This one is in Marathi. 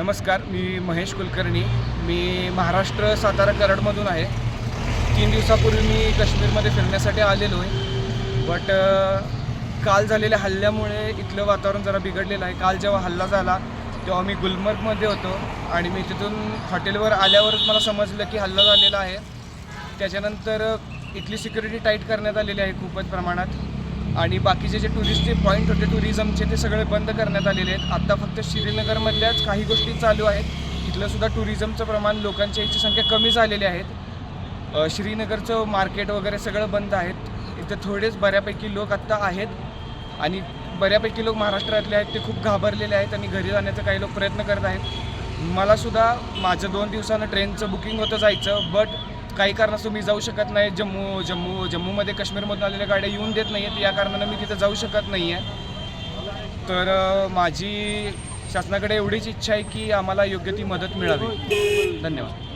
नमस्कार मी महेश कुलकर्णी. मी महाराष्ट्र सातारा कराडमधून आहे. तीन दिवसापूर्वी मी काश्मीरमध्ये फिरण्यासाठी आलेलो आहे. बट काल झालेल्या हल्ल्यामुळे इथलं वातावरण जरा बिघडलेलं आहे. काल जेव्हा हल्ला झाला तेव्हा मी गुलमर्गमध्ये होतो आणि मी तिथून हॉटेलवर आल्यावरच मला समजलं की हल्ला झालेला आहे. त्याच्यानंतर इथली सिक्युरिटी टाईट करण्यात आलेली आहे खूपच प्रमाणात. आणि बाकीचे जे टुरिस्टचे पॉईंट होते टुरिझमचे ते सगळे बंद करण्यात आलेले आहेत. आत्ता फक्त श्रीनगरमधल्याच काही गोष्टी चालू आहेत. तिथलं सुद्धा टुरिझमचं प्रमाण लोकांच्या याची संख्या कमी झालेली आहेत. श्रीनगरचं मार्केट वगैरे सगळं बंद आहेत. इथं थोडेच बऱ्यापैकी लोक आत्ता आहेत. आणि बऱ्यापैकी लोक महाराष्ट्रातले आहेत ते खूप घाबरलेले आहेत आणि घरी जाण्याचा काही लोक प्रयत्न करत आहेत. मलासुद्धा माझं दोन दिवसानं ट्रेनचं बुकिंग होतं जायचं बट काही कारणास्तव मी जाऊ शकत नाही. जम्मू जम्मू जम्मूमध्ये काश्मीरमधून आलेल्या गाड्या येऊन देत नाही आहेत या कारणानं मी तिथं जाऊ शकत नाही आहे तर माझी शासनाकडे एवढीच इच्छा आहे की आम्हाला योग्य ती मदत मिळावी. धन्यवाद.